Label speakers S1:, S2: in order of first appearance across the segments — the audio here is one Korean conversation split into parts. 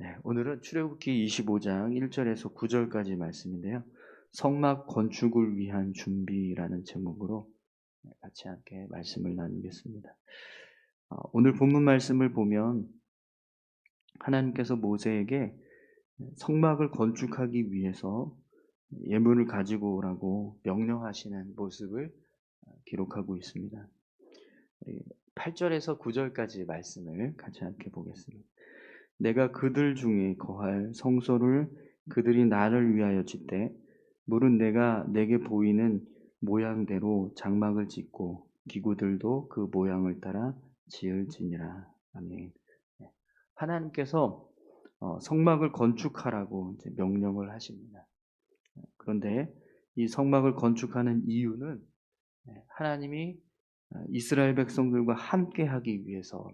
S1: 네, 오늘은 출애굽기 25장 1절에서 9절까지 말씀인데요. 성막 건축을 위한 준비라는 제목으로 같이 함께 말씀을 나누겠습니다. 어, 오늘 본문 말씀을 보면 하나님께서 모세에게 성막을 건축하기 위해서 예물을 가지고 오라고 명령하시는 모습을 기록하고 있습니다. 8절에서 9절까지 말씀을 같이 함께 보겠습니다. 내가 그들 중에 거할 성소를 그들이 나를 위하여 짓되 물은 내가 내게 보이는 모양대로 장막을 짓고 기구들도 그 모양을 따라 지을지니라. 아멘. 네. 하나님께서 어, 성막을 건축하라고 명령을 하십니다. 그런데 이 성막을 건축하는 이유는 네, 하나님이 어, 이스라엘 백성들과 함께 하기 위해서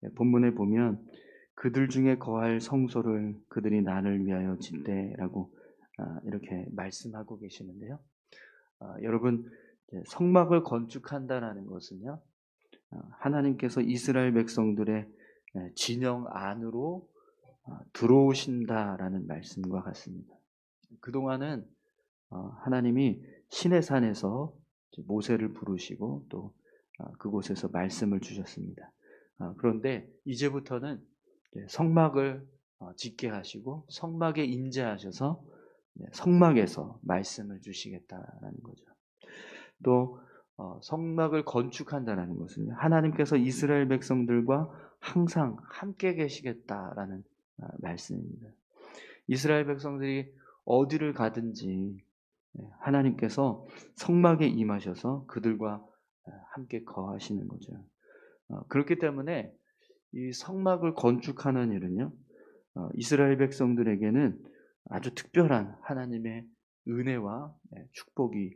S1: 네, 본문에 보면 그들 중에 거할 성소를 그들이 나를 위하여 짓대라고 아, 이렇게 말씀하고 계시는데요. 아, 여러분 성막을 건축한다라는 것은요 아, 하나님께서 이스라엘 백성들의 진영 안으로 들어오신다라는 말씀과 같습니다. 그 동안은 어, 하나님이 신의 산에서 모세를 부르시고 또 그곳에서 말씀을 주셨습니다. 그런데 이제부터는 성막을 어, 짓게 하시고 성막에 임재하셔서 성막에서 말씀을 주시겠다라는 거죠. 또 어, 성막을 건축한다는 것은 하나님께서 이스라엘 백성들과 항상 함께 계시겠다라는 아, 말씀입니다. 이스라엘 백성들이 어디를 가든지 하나님께서 성막에 임하셔서 그들과 아, 함께 거하시는 거죠. 어, 그렇기 때문에 이 성막을 건축하는 일은요, 어, 이스라엘 백성들에게는 아주 특별한 하나님의 은혜와 네, 축복이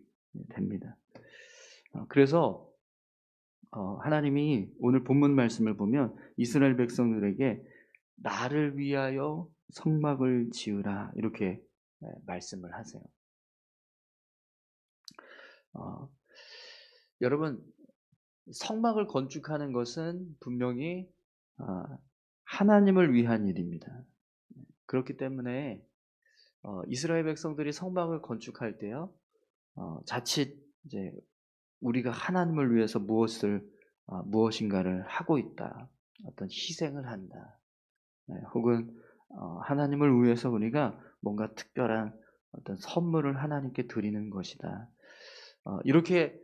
S1: 됩니다. 어, 그래서 어, 하나님이 오늘 본문 말씀을 보면 이스라엘 백성들에게 나를 위하여 성막을 지으라 이렇게 네, 말씀을 하세요. 어, 여러분 성막을 건축하는 것은 분명히 아, 하나님을 위한 일입니다. 그렇기 때문에 어, 이스라엘 백성들이 성막을 건축할 때요, 어, 자칫 이제 우리가 하나님을 위해서 무엇을 어, 무엇인가를 하고 있다, 어떤 희생을 한다, 네, 혹은 하나님을 위해서 우리가 뭔가 특별한 어떤 선물을 하나님께 드리는 것이다. 이렇게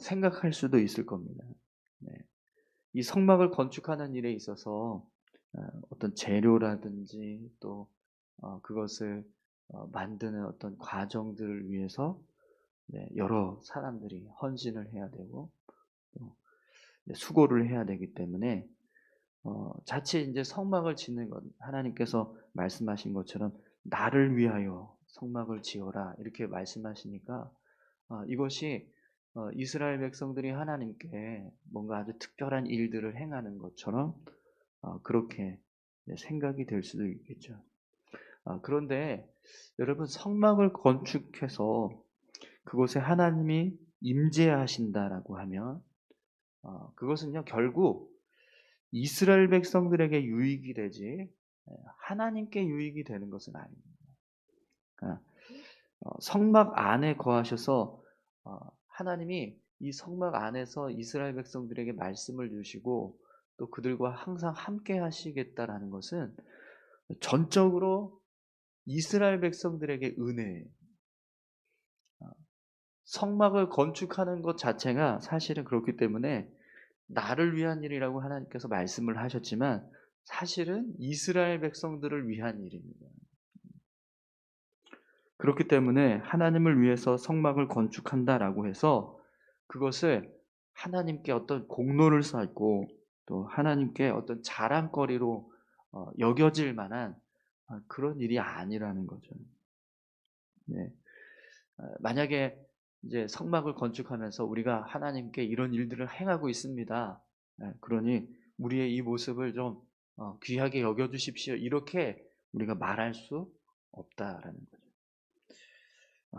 S1: 생각할 수도 있을 겁니다. 네. 이 성막을 건축하는 일에 있어서 어, 어떤 재료라든지 또 어, 그것을 어, 만드는 어떤 과정들을 위해서 네, 여러 사람들이 헌신을 해야 되고 수고를 해야 되기 때문에 자칫 이제 성막을 짓는 것 하나님께서 말씀하신 것처럼 나를 위하여 성막을 지어라 이렇게 말씀하시니까 이것이 어, 이스라엘 백성들이 하나님께 뭔가 아주 특별한 일들을 행하는 것처럼 어, 그렇게 생각이 될 수도 있겠죠. 어, 그런데 여러분 성막을 건축해서 그곳에 하나님이 임재하신다라고 하면 어, 그것은요 결국 이스라엘 백성들에게 유익이 되지 예, 하나님께 유익이 되는 것은 아닙니다. 그러니까, 어, 성막 안에 거하셔서 어, 하나님이 이 성막 안에서 이스라엘 백성들에게 말씀을 주시고 또 그들과 항상 함께 하시겠다라는 것은 전적으로 이스라엘 백성들에게 은혜. 어, 성막을 건축하는 것 자체가 사실은 그렇기 때문에 나를 위한 일이라고 하나님께서 말씀을 하셨지만 사실은 이스라엘 백성들을 위한 일입니다. 그렇기 때문에 하나님을 위해서 성막을 건축한다라고 해서 그것을 하나님께 어떤 공로를 쌓고 또 하나님께 어떤 자랑거리로 어, 여겨질 만한 어, 그런 일이 아니라는 거죠. 네. 어, 만약에 이제 성막을 건축하면서 우리가 하나님께 이런 일들을 행하고 있습니다. 네. 그러니 우리의 이 모습을 좀 귀하게 여겨주십시오. 이렇게 우리가 말할 수 없다라는 거죠.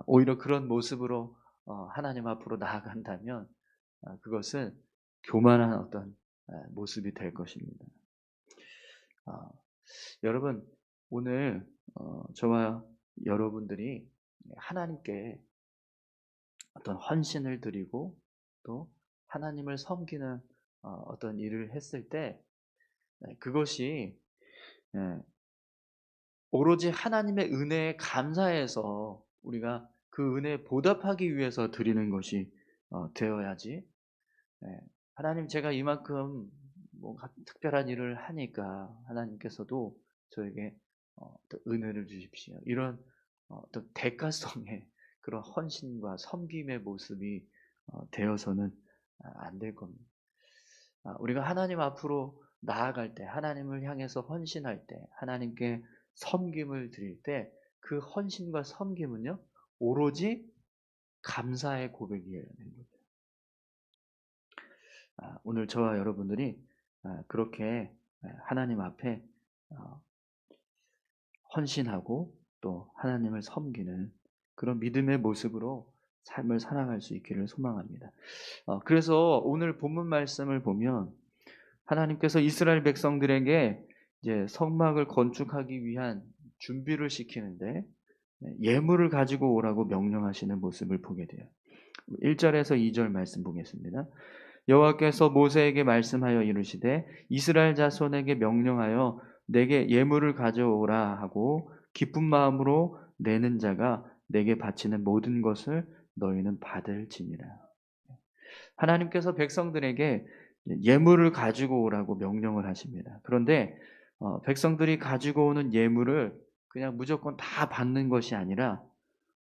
S1: 오히려 그런 모습으로 어, 하나님 앞으로 나아간다면 어, 그것은 교만한 어떤 모습이 될 것입니다. 어, 여러분 오늘 어, 저와 여러분들이 하나님께 어떤 헌신을 드리고 또 하나님을 섬기는 어, 어떤 일을 했을 때 네, 그것이 예, 오로지 하나님의 은혜에 감사해서 우리가 그 은혜에 보답하기 위해서 드리는 것이 어, 되어야지. 예, 하나님 제가 이만큼 뭐 특별한 일을 하니까 하나님께서도 저에게 어, 은혜를 주십시오. 이런 어, 어떤 대가성의 그런 헌신과 섬김의 모습이 어, 되어서는 안 될 겁니다. 아, 우리가 하나님 앞으로 나아갈 때, 하나님을 향해서 헌신할 때, 하나님께 섬김을 드릴 때, 그 헌신과 섬김은요, 오로지 감사의 고백이어야. 아, 오늘 저와 여러분들이 아, 그렇게 하나님 앞에 헌신하고 또 하나님을 섬기는 그런 믿음의 모습으로 삶을 살아갈 수 있기를 소망합니다. 어, 그래서 오늘 본문 말씀을 보면 하나님께서 이스라엘 백성들에게 이제 성막을 건축하기 위한 준비를 시키는데 네, 예물을 가지고 오라고 명령하시는 모습을 보게 돼요. 1절에서 2절 말씀 보겠습니다. 여호와께서 모세에게 말씀하여 이르시되 이스라엘 자손에게 명령하여 내게 예물을 가져오라 하고 기쁜 마음으로 내는 자가 내게 바치는 모든 것을 너희는 받을지니라. 하나님께서 백성들에게 예물을 가지고 오라고 명령을 하십니다. 그런데 어, 백성들이 가지고 오는 예물을 그냥 무조건 다 받는 것이 아니라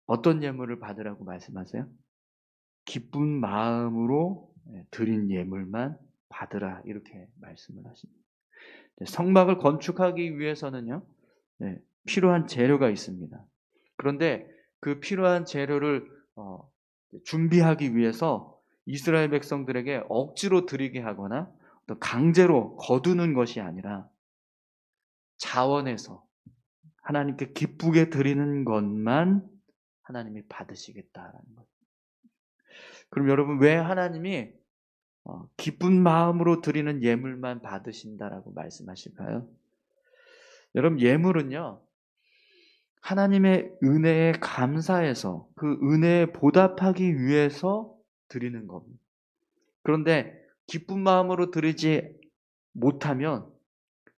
S1: 어떤 예물을 받으라고 말씀하세요? 기쁜 마음으로 예, 드린 예물만 받으라 이렇게 말씀을 하십니다. 성막을 건축하기 위해서는요 네, 필요한 재료가 있습니다. 그런데 그 필요한 재료를 어, 준비하기 위해서 이스라엘 백성들에게 억지로 드리게 하거나 강제로 거두는 것이 아니라 자원에서 하나님께 기쁘게 드리는 것만 하나님이 받으시겠다라는 거죠. 그럼 여러분 왜 하나님이 어, 기쁜 마음으로 드리는 예물만 받으신다라고 말씀하실까요? 여러분 예물은요 하나님의 은혜에 감사해서 그 은혜에 보답하기 위해서 드리는 겁니다. 그런데 기쁜 마음으로 드리지 못하면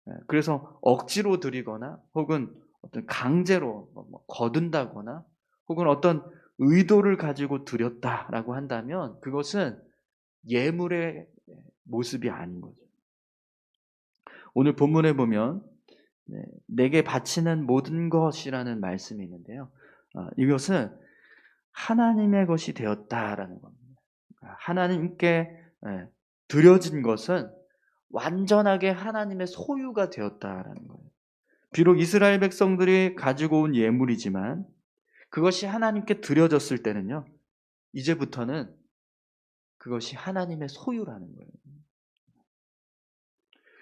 S1: 예, 그래서 억지로 드리거나 혹은 어떤 강제로 뭐, 뭐 거둔다거나 혹은 어떤 의도를 가지고 드렸다라고 한다면 그것은 예물의 모습이 아닌 거죠. 오늘 본문에 보면 네, 내게 바치는 모든 것이라는 말씀이 있는데요. 어, 이것은 하나님의 것이 되었다라는 겁니다. 하나님께 예, 드려진 것은 완전하게 하나님의 소유가 되었다라는 거예요. 비록 이스라엘 백성들이 가지고 온 예물이지만 그것이 하나님께 드려졌을 때는요. 이제부터는 그것이 하나님의 소유라는 거예요.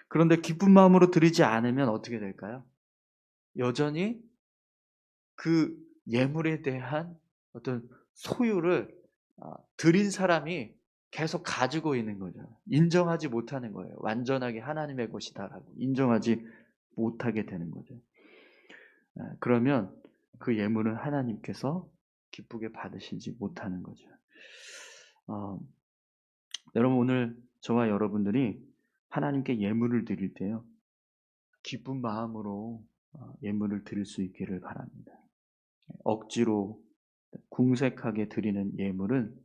S1: 그런데 기쁜 마음으로 드리지 않으면 어떻게 될까요? 여전히 그 예물에 대한 어떤 소유를 아, 드린 사람이 계속 가지고 있는 거죠. 인정하지 못하는 거예요. 완전하게 하나님의 것이다라고 인정하지 못하게 되는 거죠. 아, 그러면 그 예물은 하나님께서 기쁘게 받으시지 못하는 거죠. 어, 여러분 오늘 저와 여러분들이 하나님께 예물을 드릴 때요. 기쁜 마음으로 어, 예물을 드릴 수 있기를 바랍니다. 억지로 궁색하게 드리는 예물은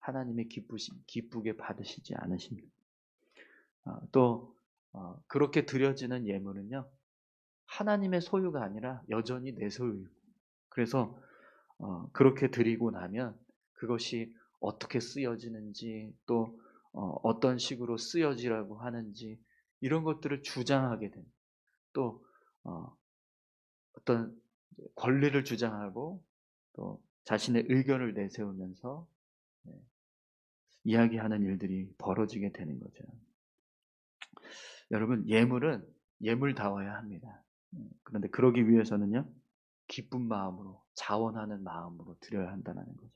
S1: 하나님의 기쁘시, 기쁘게 받으시지 않으십니다. 어, 또 어, 그렇게 드려지는 예물은요. 하나님의 소유가 아니라 여전히 내 소유이고 그래서 그렇게 드리고 나면 그것이 어떻게 쓰여지는지 또 어, 어떤 식으로 쓰여지라고 하는지 이런 것들을 주장하게 된, 또 어, 어떤 권리를 주장하고 또 자신의 의견을 내세우면서 네, 이야기하는 일들이 벌어지게 되는 거죠. 여러분 예물은 예물다워야 합니다. 음, 그런데 그러기 위해서는요 기쁜 마음으로 자원하는 마음으로 드려야 한다는 거죠.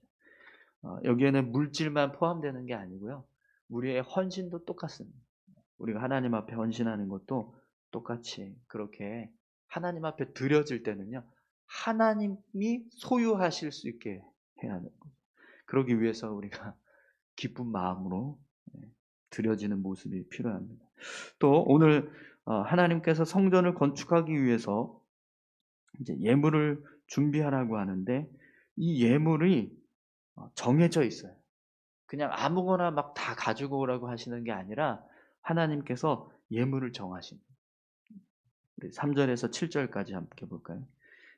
S1: 어, 여기에는 물질만 포함되는 게 아니고요 우리의 헌신도 똑같습니다. 우리가 하나님 앞에 헌신하는 것도 똑같이 그렇게 하나님 앞에 드려질 때는요. 하나님이 소유하실 수 있게 해야 하는 거죠. 그러기 위해서 우리가 기쁜 마음으로 예, 드려지는 모습이 필요합니다. 또 오늘 어, 하나님께서 성전을 건축하기 위해서 이제 예물을 준비하라고 하는데 이 예물이 어, 정해져 있어요. 그냥 아무거나 막 다 가지고 오라고 하시는 게 아니라 하나님께서 예물을 정하십니다. 3절에서 7절까지 함께 볼까요?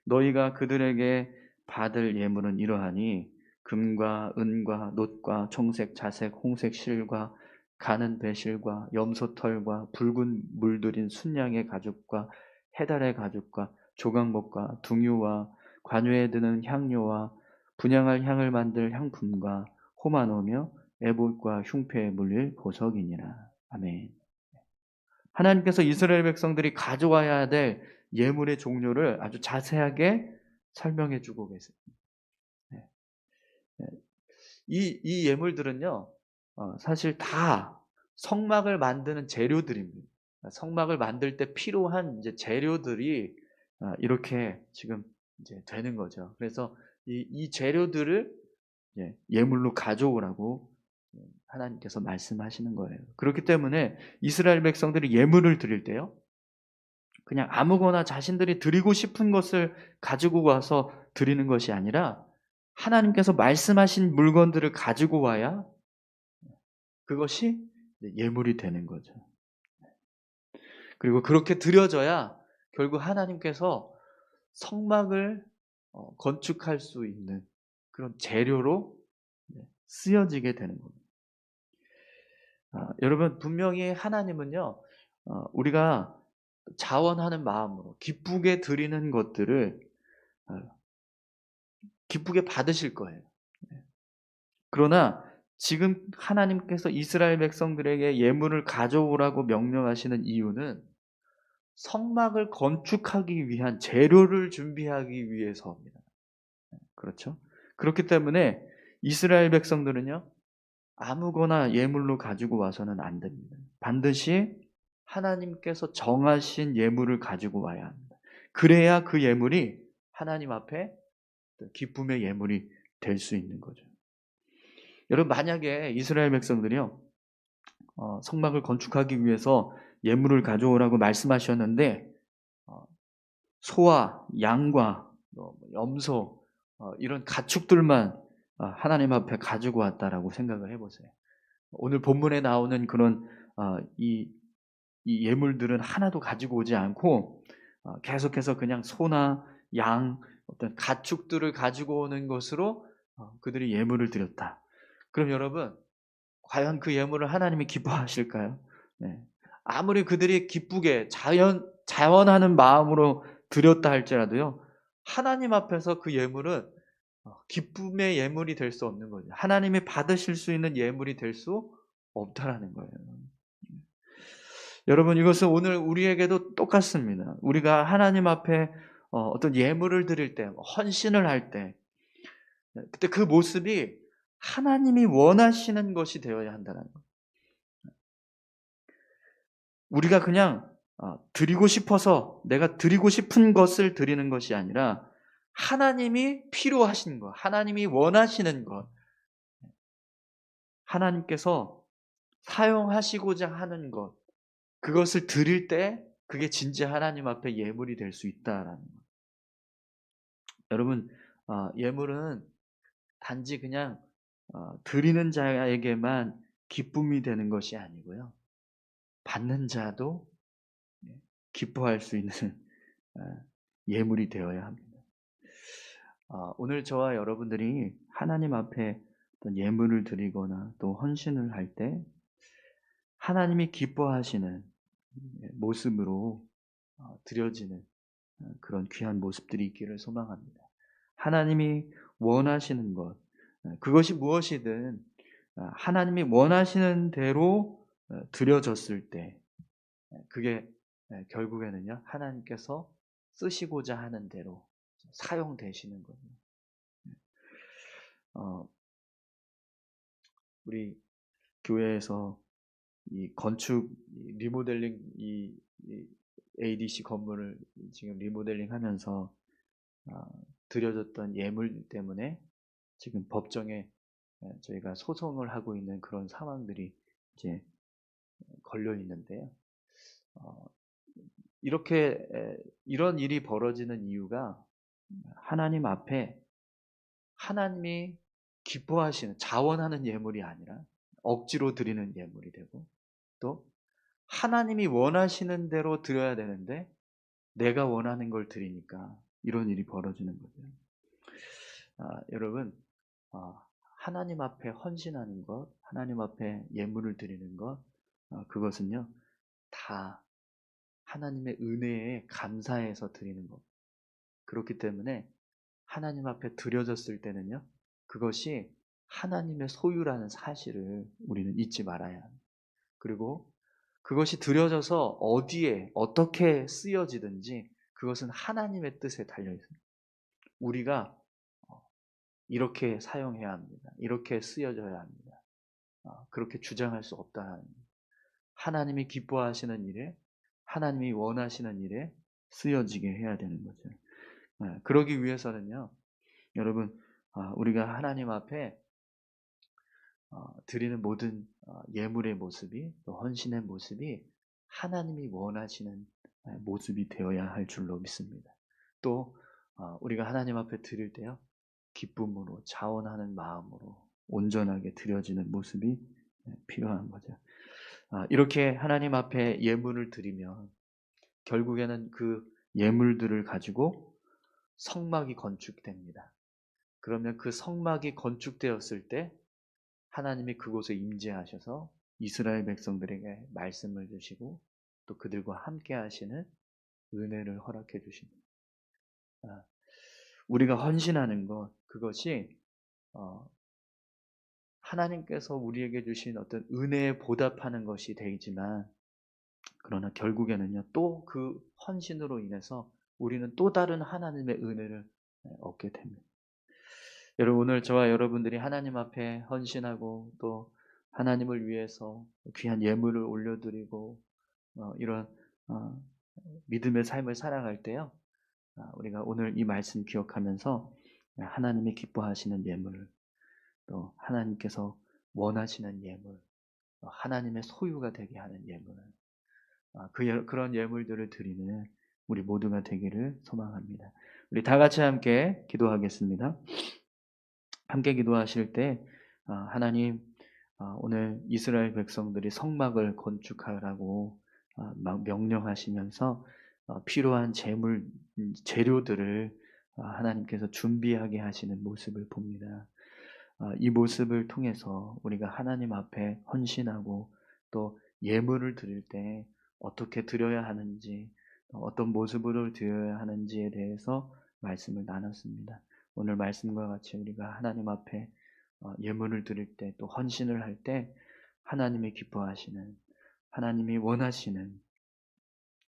S1: 너희가 그들에게 받을 예물은 이러하니 금과 은과 놋과 청색, 자색, 홍색 실과 가는 배실과 염소털과 붉은 물들인 순양의 가죽과 해달의 가죽과 조각목과 둥유와 관유에 드는 향료와 분양할 향을 만들 향품과 호마노며 에봇과 흉패에 물릴 보석이니라. 아멘. 하나님께서 이스라엘 백성들이 가져와야 될 예물의 종류를 아주 자세하게 설명해 주고 계세요. 네. 네. 이, 이 예물들은요, 어, 사실 다 성막을 만드는 재료들입니다. 성막을 만들 때 필요한 이제 재료들이 어, 이렇게 지금 이제 되는 거죠. 그래서 이, 이 재료들을 예물로 가져오라고 하나님께서 말씀하시는 거예요. 그렇기 때문에 이스라엘 백성들이 예물을 드릴 때요. 그냥 아무거나 자신들이 드리고 싶은 것을 가지고 와서 드리는 것이 아니라 하나님께서 말씀하신 물건들을 가지고 와야 그것이 예물이 되는 거죠. 그리고 그렇게 드려져야 결국 하나님께서 성막을 어, 건축할 수 있는 그런 재료로 쓰여지게 되는 겁니다. 아, 여러분 분명히 하나님은요 어, 우리가 자원하는 마음으로 기쁘게 드리는 것들을 어, 기쁘게 받으실 거예요. 네. 그러나 지금 하나님께서 이스라엘 백성들에게 예물을 가져오라고 명령하시는 이유는 성막을 건축하기 위한 재료를 준비하기 위해서입니다. 네, 그렇죠? 그렇기 때문에 이스라엘 백성들은요, 아무거나 예물로 가지고 와서는 안 됩니다. 반드시 하나님께서 정하신 예물을 가지고 와야 합니다. 그래야 그 예물이 하나님 앞에 기쁨의 예물이 될 수 있는 거죠. 여러분, 만약에 이스라엘 백성들이요, 어, 성막을 건축하기 위해서 예물을 가져오라고 말씀하셨는데, 어, 소와 양과 뭐 염소, 어, 이런 가축들만 어, 하나님 앞에 가지고 왔다라고 생각을 해보세요. 오늘 본문에 나오는 그런 어, 이, 이 예물들은 하나도 가지고 오지 않고 어, 계속해서 그냥 소나 양, 어떤 가축들을 가지고 오는 것으로 그들이 예물을 드렸다. 그럼 여러분, 과연 그 예물을 하나님이 기뻐하실까요? 네. 아무리 그들이 기쁘게 자연, 자원하는 마음으로 드렸다 할지라도요, 하나님 앞에서 그 예물은 어, 기쁨의 예물이 될 수 없는 거죠. 하나님이 받으실 수 있는 예물이 될 수 없다라는 거예요. 여러분 이것은 오늘 우리에게도 똑같습니다. 우리가 하나님 앞에 어, 어떤 예물을 드릴 때, 뭐 헌신을 할 때, 그때 그 모습이 하나님이 원하시는 것이 되어야 한다는 거예요. 우리가 그냥 어, 드리고 싶어서 내가 드리고 싶은 것을 드리는 것이 아니라 하나님이 필요하신 것, 하나님이 원하시는 것, 하나님께서 사용하시고자 하는 것, 그것을 드릴 때 그게 진짜 하나님 앞에 예물이 될 수 있다라는 것. 여러분, 어, 예물은 단지 그냥 어, 드리는 자에게만 기쁨이 되는 것이 아니고요. 받는 자도 기뻐할 수 있는 어, 예물이 되어야 합니다. 어, 오늘 저와 여러분들이 하나님 앞에 어떤 예물을 드리거나 또 헌신을 할 때 하나님이 기뻐하시는 모습으로 어, 드려지는 어, 그런 귀한 모습들이 있기를 소망합니다. 하나님이 원하시는 것, 그것이 무엇이든 하나님이 원하시는 대로 드려졌을 때, 그게 결국에는요, 하나님께서 쓰시고자 하는 대로 사용되시는. 네. 어, 우리 교회에서 이 건축, 리모델링 이, 이 ADC 건물을 지금 리모델링 하면서 어, 드려졌던 예물 때문에 지금 법정에 에, 저희가 소송을 하고 있는 그런 상황들이 이제 걸려 있는데요. 어, 이렇게 에, 이런 일이 벌어지는 이유가 하나님 앞에 하나님이 기뻐하시는 자원하는 예물이 아니라 억지로 드리는 예물이 되고 또 하나님이 원하시는 대로 드려야 되는데 내가 원하는 걸 드리니까 이런 일이 벌어지는 거죠. 아, 여러분 아, 하나님 앞에 헌신하는 것, 하나님 앞에 예물을 드리는 것, 아, 그것은요 다 하나님의 은혜에 감사해서 드리는 것. 그렇기 때문에 하나님 앞에 드려졌을 때는요 그것이 하나님의 소유라는 사실을 우리는 잊지 말아야 합니다. 그리고 그것이 드려져서 어디에 어떻게 쓰여지든지 그것은 하나님의 뜻에 달려 있습니다. 우리가 어, 이렇게 사용해야 합니다. 이렇게 쓰여져야 합니다. 어, 그렇게 주장할 수 없다. 하나님이 기뻐하시는 일에 하나님이 원하시는 일에 쓰여지게 해야 되는 거죠. 네, 그러기 위해서는요, 여러분 아, 우리가 하나님 앞에 어, 드리는 모든 어, 예물의 모습이 또 헌신의 모습이 하나님이 원하시는 아, 모습이 되어야 할 줄로 믿습니다. 또 어, 우리가 하나님 앞에 드릴 때요 기쁨으로 자원하는 마음으로 온전하게 드려지는 모습이 네, 필요한 거죠. 아, 이렇게 하나님 앞에 예물을 드리면 결국에는 그 예물들을 가지고 성막이 건축됩니다. 그러면 그 성막이 건축되었을 때 하나님이 그곳에 임재하셔서 이스라엘 백성들에게 말씀을 주시고 또 그들과 함께 하시는 은혜를 허락해 주십니다. 아, 우리가 헌신하는 것 그것이 어, 하나님께서 우리에게 주신 어떤 은혜에 보답하는 것이 되지만 그러나 결국에는요 또 그 헌신으로 인해서 우리는 또 다른 하나님의 은혜를 얻게 됩니다. 여러분 오늘 저와 여러분들이 하나님 앞에 헌신하고 또 하나님을 위해서 귀한 예물을 올려드리고 어, 이런 어, 믿음의 삶을 살아갈 때요 아, 우리가 오늘 이 말씀 기억하면서 하나님이 기뻐하시는 예물 또 하나님께서 원하시는 예물 하나님의 소유가 되게 하는 예물 아, 그 예- 그런 예물들을 드리는 우리 모두가 되기를 소망합니다. 우리 다 같이 함께 기도하겠습니다. 함께 기도하실 때 아, 하나님 아, 오늘 이스라엘 백성들이 성막을 건축하라고 명령하시면서 어, 필요한 재물 음, 재료들을 아, 하나님께서 준비하게 하시는 모습을 봅니다. 아, 이 모습을 통해서 우리가 하나님 앞에 헌신하고 또 예물을 드릴 때 어떻게 드려야 하는지 어떤 모습으로 드려야 하는지에 대해서 말씀을 나눴습니다. 오늘 말씀과 같이 우리가 하나님 앞에 어, 예물을 드릴 때 또 헌신을 할 때 하나님이 기뻐하시는 하나님이 원하시는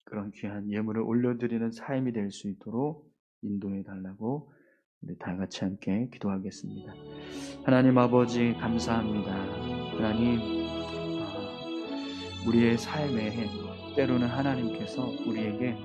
S1: 그런 귀한 예물을 올려드리는 삶이 될 수 있도록 인도해 달라고 우리 다 같이 함께 기도하겠습니다. 하나님 아버지 감사합니다. 하나님 아, 우리의 삶에 때로는 하나님께서 우리에게